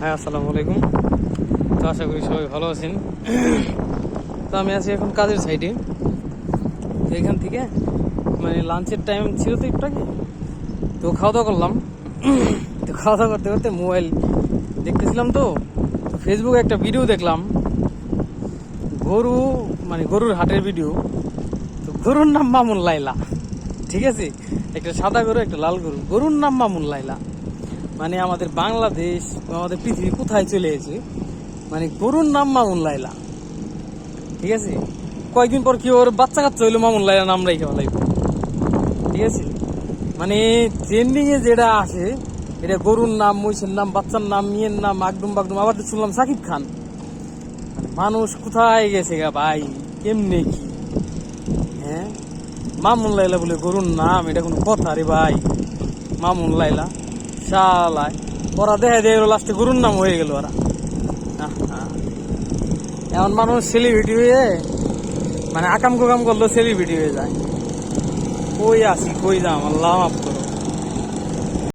হ্যাঁ আসসালামু আলাইকুম। তো আশা করি সবাই ভালো আছেন। তো আমি আছি এখন কাজের সাইডে এখান থেকে মানে লাঞ্চের টাইম ছিল তো একটু আগে। তো খাওয়া দাওয়া করলাম। তো খাওয়া দাওয়া করতে করতে মোবাইল দেখতেছিলাম তো। ফেসবুকে একটা ভিডিও দেখলাম। গরু মানে গরুর হাটের ভিডিও তো গরুর নাম মামুন লাইলা ঠিক আছে? একটা সাদা গরু, একটা লাল গরু। গরুর নাম মামুন লাইলা মানে আমাদের বাংলাদেশ আমাদের পৃথিবী কোথায় চলে এসেছে মানে গরুর নাম মামুন লাইলা। ঠিক আছে? কয়েকদিন পর কি ওর বাচ্চা কাচ্চা হইল মামুন লাইলা নাম রেখে লাগবে ঠিক আছে? মানে ট্রেন্ডিং এ যেটা আসে এটা গরুর নাম, মহিষের নাম, বাচ্চার নাম, মেয়ের নাম, আগডুম বাগডুম, আবার শুনলাম সাকিব খান। মানুষ কোথায় গেছে গা ভাই? কেমনে কি? হ্যাঁ? মামুন লাইলা বলে গরুর নাম, এটা কোনো কথা রে ভাই। মামুন লাইলা। শালায় ওরা দেখে দিয়ে লাস্টে গুরুর নাম হয়ে গেল ওরা। এমন মানুষ সেলিব্রিটি হয়ে মানে আকাম কুকাম করল সেলিব্রিটি হয়ে যায়। কই আসি কই যাম, আল্লাহ মাফ করো